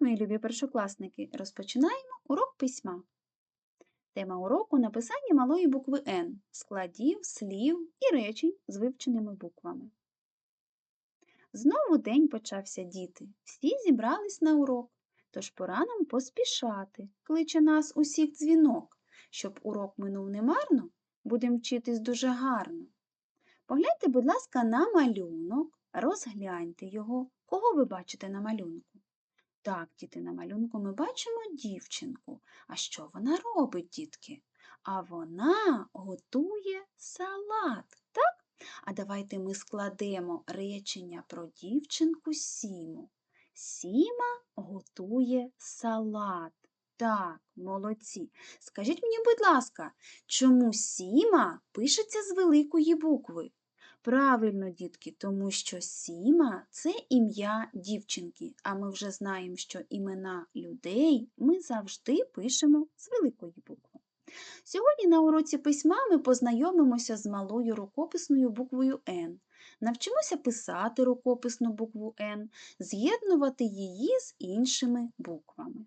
Мої любі першокласники! Розпочинаємо урок письма. Тема уроку написання малої букви Н, складів, слів і речень з вивченими буквами. Знову день почався діти. Всі зібрались на урок, тож пора нам поспішати, кличе нас усіх дзвінок. Щоб урок минув немарно, будемо вчитись дуже гарно. Погляньте, будь ласка, на малюнок, розгляньте його. Кого ви бачите на малюнку? Так, діти, на малюнку ми бачимо дівчинку. А що вона робить, дітки? А вона готує салат, так? А давайте ми складемо речення про дівчинку Сіму. Сіма готує салат. Так, молодці. Скажіть мені, будь ласка, чому Сіма пишеться з великої букви? Правильно, дітки, тому що Сіма це ім'я дівчинки, а ми вже знаємо, що імена людей ми завжди пишемо з великої букви. Сьогодні на уроці письма ми познайомимося з малою рукописною буквою Н. Навчимося писати рукописну букву Н, з'єднувати її з іншими буквами.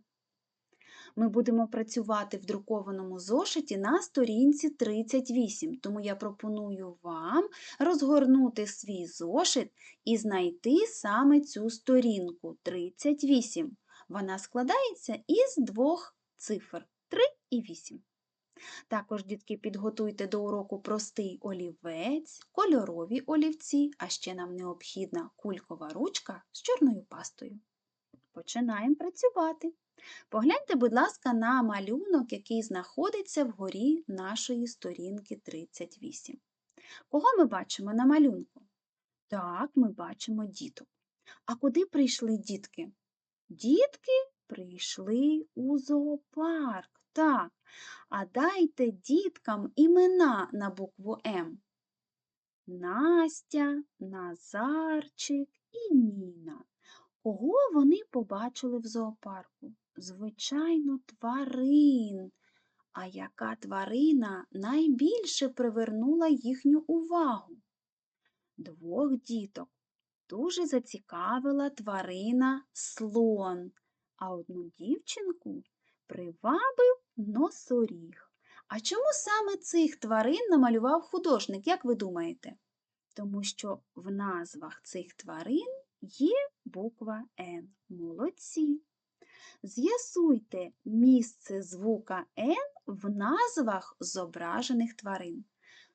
Ми будемо працювати в друкованому зошиті на сторінці 38, тому я пропоную вам розгорнути свій зошит і знайти саме цю сторінку 38. Вона складається із двох цифр 3 і 8. Також, дітки, підготуйте до уроку простий олівець, кольорові олівці, а ще нам необхідна кулькова ручка з чорною пастою. Починаємо працювати. Погляньте, будь ласка, на малюнок, який знаходиться вгорі нашої сторінки 38. Кого ми бачимо на малюнку? Так, ми бачимо діток. А куди прийшли дітки? Дітки прийшли у зоопарк. Так. А дайте діткам імена на букву М. Настя, Назарчик і Ніна. Кого вони побачили в зоопарку? Звичайно, тварин. А яка тварина найбільше привернула їхню увагу? Двох діток дуже зацікавила тварина слон, а одну дівчинку привабив носоріг. А чому саме цих тварин намалював художник, як ви думаєте? Тому що в назвах цих тварин є буква Н. Молодці. З'ясуйте місце звука Н в назвах зображених тварин.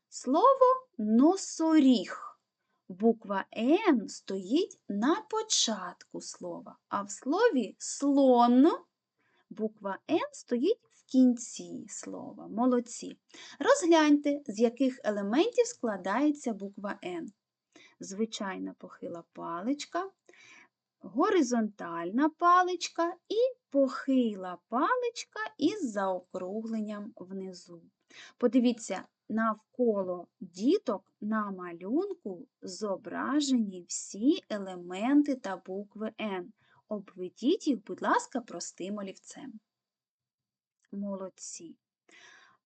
Слово носоріг. Буква Н стоїть на початку слова, а в слові слон буква Н стоїть в кінці слова. Молодці. Розгляньте, з яких елементів складається буква Н. Звичайна похила паличка, горизонтальна паличка і похила паличка із заокругленням внизу. Подивіться, навколо діток на малюнку зображені всі елементи та букви Н. Обведіть їх, будь ласка, простим олівцем. Молодці.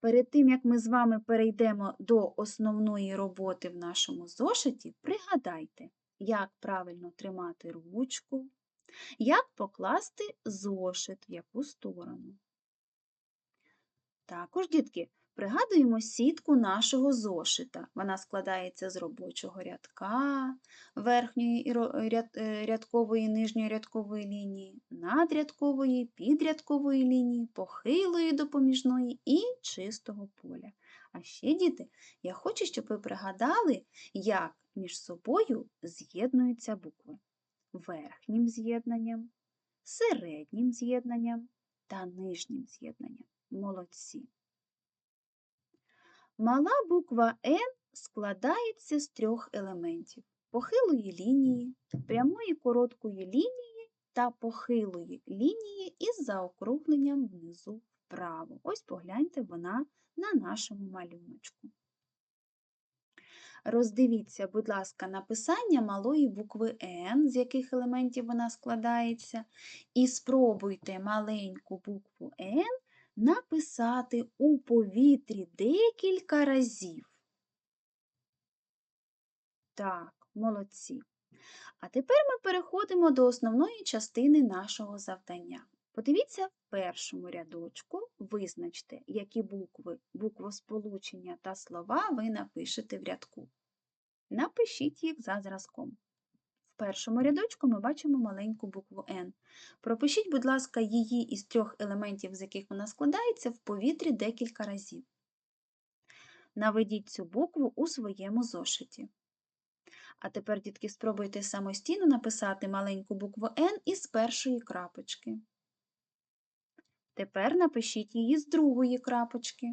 Перед тим, як ми з вами перейдемо до основної роботи в нашому зошиті, пригадайте, як правильно тримати ручку, як покласти зошит в яку сторону. Також, дітки, пригадуємо сітку нашого зошита. Вона складається з робочого рядка, верхньої е, рядкової нижньої рядкової лінії, надрядкової, підрядкової лінії, похилої допоміжної і чистого поля. А ще, діти, я хочу, щоб ви пригадали, як між собою з'єднуються букви верхнім з'єднанням, середнім з'єднанням та нижнім з'єднанням. Молодці. Мала буква Н складається з трьох елементів похилої лінії, прямої короткої лінії та похилої лінії із заокругленням внизу вправо. Ось погляньте вона на нашому малюночку. Роздивіться, будь ласка, написання малої букви Н, з яких елементів вона складається, і спробуйте маленьку букву Н написати у повітрі декілька разів. Так, молодці. А тепер ми переходимо до основної частини нашого завдання. Подивіться в першому рядочку, визначте, які букви, буквосполучення та слова ви напишете в рядку. Напишіть їх за зразком. В першому рядочку ми бачимо маленьку букву N. Пропишіть, будь ласка, її із трьох елементів, з яких вона складається, в повітрі декілька разів. Наведіть цю букву у своєму зошиті. А тепер, дітки, спробуйте самостійно написати маленьку букву N із першої крапочки. Тепер напишіть її з другої крапочки.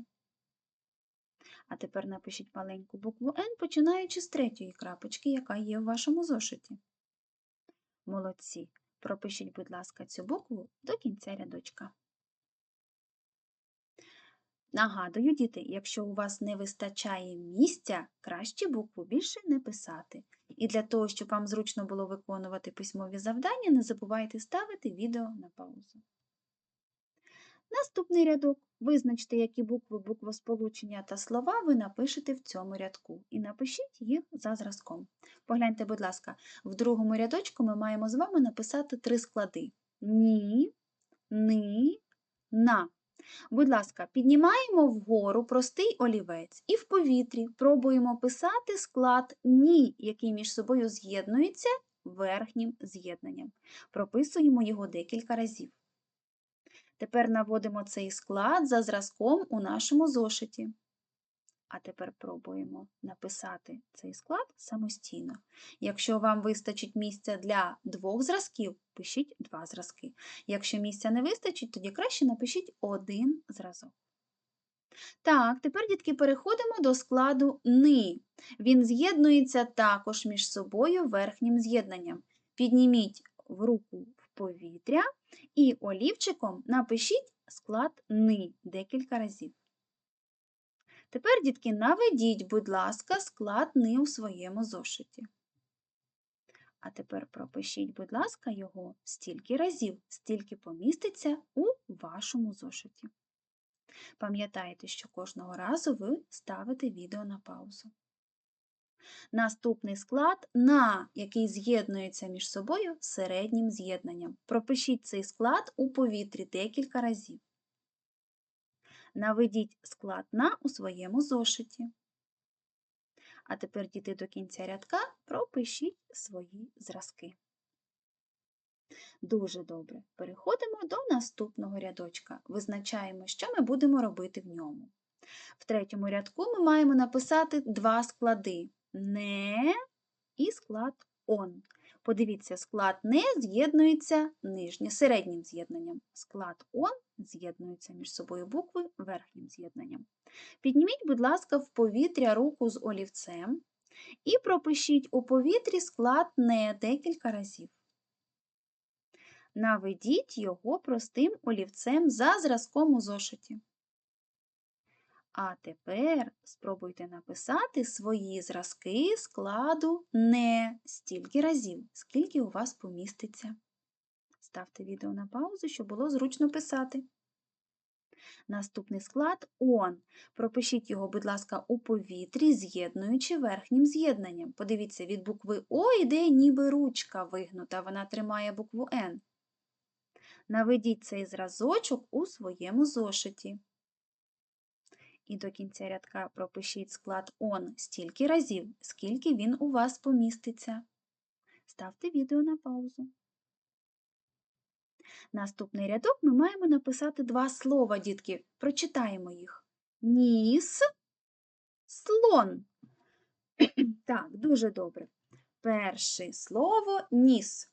А тепер напишіть маленьку букву N, починаючи з третьої крапочки, яка є в вашому зошиті. Молодці. Пропишіть, будь ласка, цю букву до кінця рядочка. Нагадую, діти, якщо у вас не вистачає місця, краще букву більше не писати. І для того, щоб вам зручно було виконувати письмові завдання, не забувайте ставити відео на паузу. Наступний рядок. Визначте, які букви, буквосполучення та слова ви напишете в цьому рядку. І напишіть їх за зразком. Погляньте, будь ласка, в другому рядочку ми маємо з вами написати три склади: ні, ни, на. Будь ласка, піднімаємо вгору простий олівець і в повітрі пробуємо писати склад ні, який між собою з'єднується верхнім з'єднанням. Прописуємо його декілька разів. Тепер наводимо цей склад за зразком у нашому зошиті. А тепер пробуємо написати цей склад самостійно. Якщо вам вистачить місця для двох зразків, пишіть два зразки. Якщо місця не вистачить, тоді краще напишіть один зразок. Так, тепер, дітки, переходимо до складу «ни». Він з'єднується також між собою верхнім з'єднанням. Підніміть в руку повітря і олівчиком напишіть склад «ни» декілька разів. Тепер, дітки, наведіть, будь ласка, склад «ни» у своєму зошиті. А тепер пропишіть, будь ласка, його стільки разів, стільки поміститься у вашому зошиті. Пам'ятайте, що кожного разу ви ставите відео на паузу. Наступний склад на, який з'єднується між собою середнім з'єднанням. Пропишіть цей склад у повітрі декілька разів. Наведіть склад на у своєму зошиті. А тепер, діти, до кінця рядка пропишіть свої зразки. Дуже добре. Переходимо до наступного рядочка. Визначаємо, що ми будемо робити в ньому. В третьому рядку ми маємо написати два склади не і склад он. Подивіться, склад не з'єднується нижнє середнім з'єднанням. Склад он з'єднується між собою букви верхнім з'єднанням. Підніміть, будь ласка, в повітря руку з олівцем і пропишіть у повітрі склад не декілька разів. Наведіть його простим олівцем за зразком у зошиті. А тепер спробуйте написати свої зразки складу не стільки разів, скільки у вас поміститься. Ставте відео на паузу, щоб було зручно писати. Наступний склад он. Пропишіть його, будь ласка, у повітрі, з'єднуючи верхнім з'єднанням. Подивіться, від букви О йде ніби ручка вигнута, вона тримає букву Н. Наведіть цей зразочок у своєму зошиті. І до кінця рядка пропишіть склад он стільки разів, скільки він у вас поміститься. Ставте відео на паузу. Наступний рядок ми маємо написати два слова, дітки. Прочитаємо їх. Ніс, слон. Так, дуже добре. Перше слово ніс.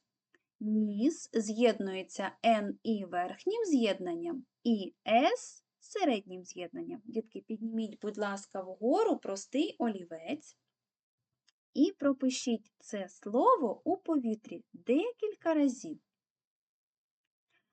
Ніс з'єднується Н і верхнім з'єднанням і С середнім з'єднанням. Дітки, підніміть, будь ласка, вгору простий олівець і пропишіть це слово у повітрі декілька разів.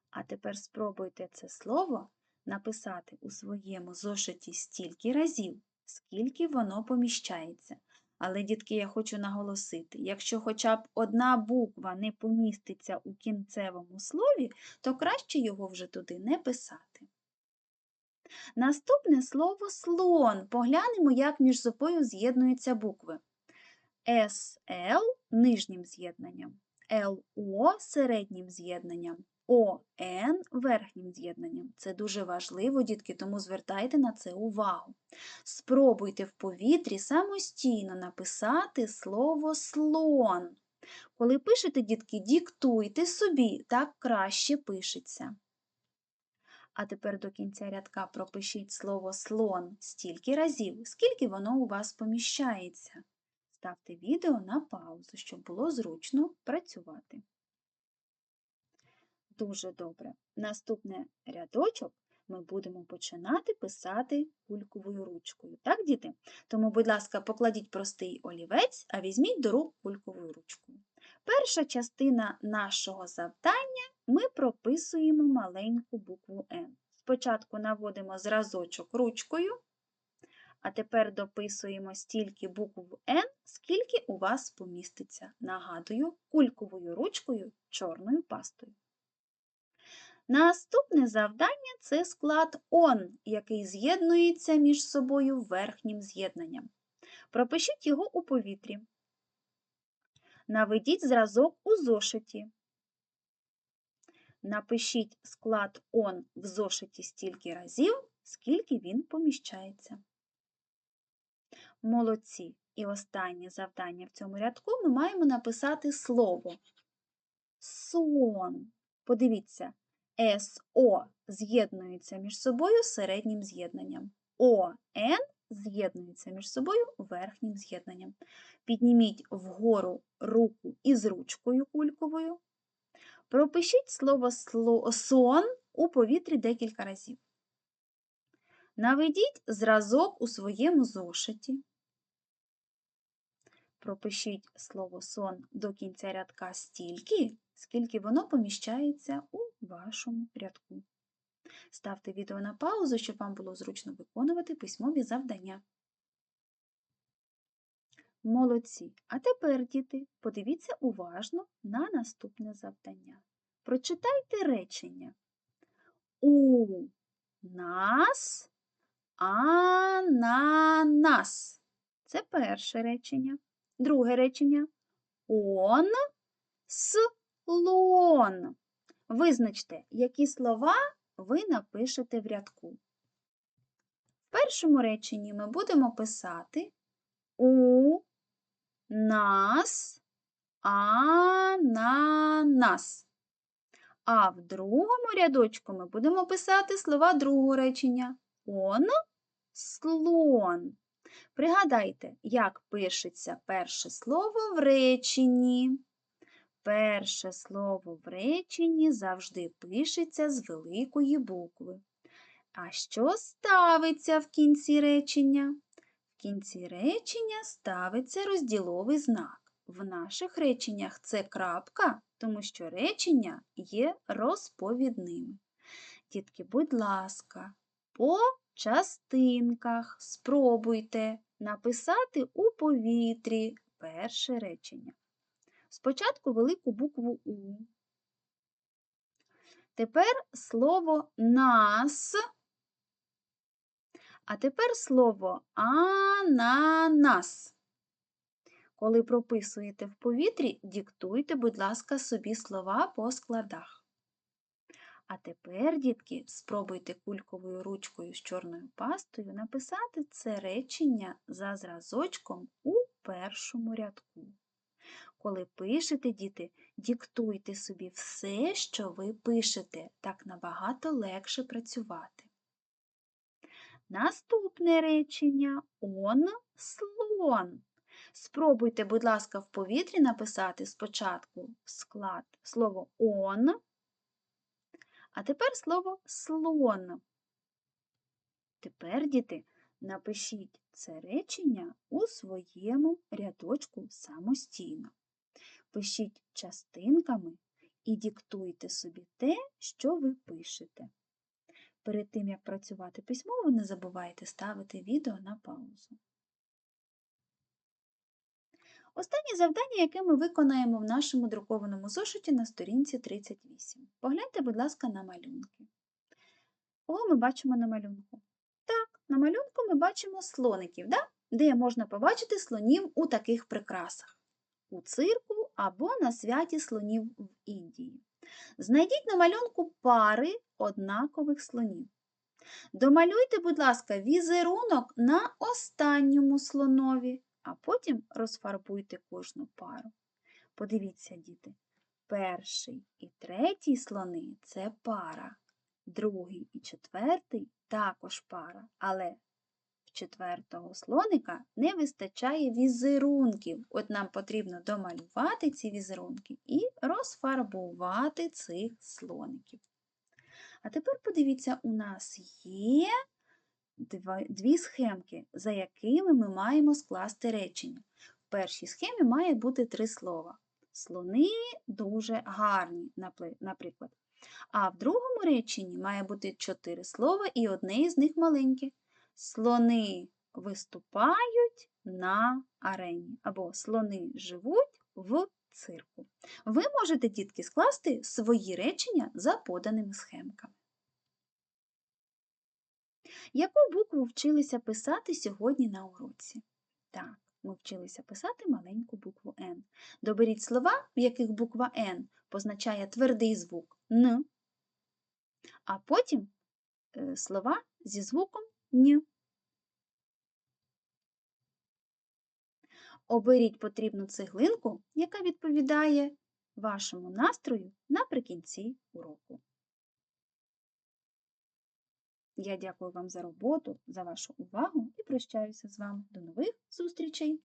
А тепер спробуйте це слово написати у своєму зошиті стільки разів, скільки воно поміщається. Але, дітки, я хочу наголосити, якщо хоча б одна буква не поміститься у кінцевому слові, то краще його вже туди не писати. Наступне слово слон. Поглянемо, як між собою з'єднуються букви. СЛ нижнім з'єднанням, ЛО середнім з'єднанням, ОН верхнім з'єднанням. Це дуже важливо, дітки, тому звертайте на це увагу. Спробуйте в повітрі самостійно написати слово слон. Коли пишете, дітки, диктуйте собі, так краще пишеться. А тепер до кінця рядка пропишіть слово слон стільки разів, скільки воно у вас поміщається. Ставте відео на паузу, щоб було зручно працювати. Дуже добре. Наступний рядочок ми будемо починати писати кульковою ручкою. Так, діти? Тому, будь ласка, покладіть простий олівець, а візьміть до рук кульковою ручкою. Перша частина нашого завдання ми прописуємо маленьку букву Н. Спочатку наводимо зразочок ручкою, а тепер дописуємо стільки букв Н, скільки у вас поміститься. Нагадую, кульковою ручкою чорною пастою. Наступне завдання це склад ОН, який з'єднується між собою верхнім з'єднанням. Пропишіть його у повітрі. Наведіть зразок у зошиті. Напишіть склад ОН в зошиті стільки разів, скільки він поміщається. Молодці. І останнє завдання в цьому рядку ми маємо написати слово сон. Подивіться, СО з'єднується між собою середнім з'єднанням. ОН з'єднується між собою верхнім з'єднанням. Підніміть вгору руку із ручкою кульковою. Пропишіть слово сон у повітрі декілька разів. Наведіть зразок у своєму зошиті. Пропишіть слово сон до кінця рядка стільки, скільки воно поміщається у вашому рядку. Ставте відео на паузу, щоб вам було зручно виконувати письмові завдання. Молодці. А тепер, діти, подивіться уважно на наступне завдання. Прочитайте речення. У нас ананас. Це перше речення. Друге речення. Он слон. Визначте, які слова ви напишете в рядку. В першому реченні ми будемо писати у нас ананас. А в другому рядочку ми будемо писати слова другого речення. Он слон. Пригадайте, як пишеться перше слово в реченні. Перше слово в реченні завжди пишеться з великої букви. А що ставиться в кінці речення? Кінці речення ставиться розділовий знак. В наших реченнях це крапка, тому що речення є розповідними. Дітки, будь ласка, по частинках спробуйте написати у повітрі перше речення. Спочатку велику букву У. Тепер слово нас, а тепер слово ананас. Коли прописуєте в повітрі, диктуйте, будь ласка, собі слова по складах. А тепер, дітки, спробуйте кульковою ручкою з чорною пастою написати це речення за зразочком у першому рядку. Коли пишете, діти, диктуйте собі все, що ви пишете, так набагато легше працювати. Наступне речення он слон. Спробуйте, будь ласка, в повітрі написати спочатку склад слово он, а тепер слово слон. Тепер, діти, напишіть це речення у своєму рядочку самостійно. Пишіть частинками і диктуйте собі те, що ви пишете. Перед тим, як працювати письмово, не забувайте ставити відео на паузу. Останнє завдання, яке ми виконаємо в нашому друкованому зошиті на сторінці 38. Погляньте, будь ласка, на малюнки. Кого ми бачимо на малюнку? Так, на малюнку ми бачимо слоників, да? де можна побачити слонів у таких прикрасах. у цирку або на святі слонів в Індії. Знайдіть на малюнку пари однакових слонів. Домалюйте, будь ласка, візерунок на останньому слонові, а потім розфарбуйте кожну пару. Подивіться, діти, перший і третій слони це пара, другий і четвертий також пара, але четвертого слоника не вистачає візерунків. От нам потрібно домалювати ці візерунки і розфарбувати цих слоників. А тепер подивіться, у нас є дві схемки, за якими ми маємо скласти речення. В першій схемі має бути три слова. Слони дуже гарні, наприклад. А в другому реченні має бути чотири слова і одне із них маленьке. Слони виступають на арені або слони живуть в цирку. Ви можете, дітки, скласти свої речення за поданими схемками. Яку букву вчилися писати сьогодні на уроці? Так, ми вчилися писати маленьку букву Н. Доберіть слова, в яких буква Н позначає твердий звук Н, а потім е, слова зі звуком Н. Оберіть потрібну цеглинку, яка відповідає вашому настрою наприкінці уроку. Я дякую вам за роботу, за вашу увагу і прощаюся з вами. До нових зустрічей!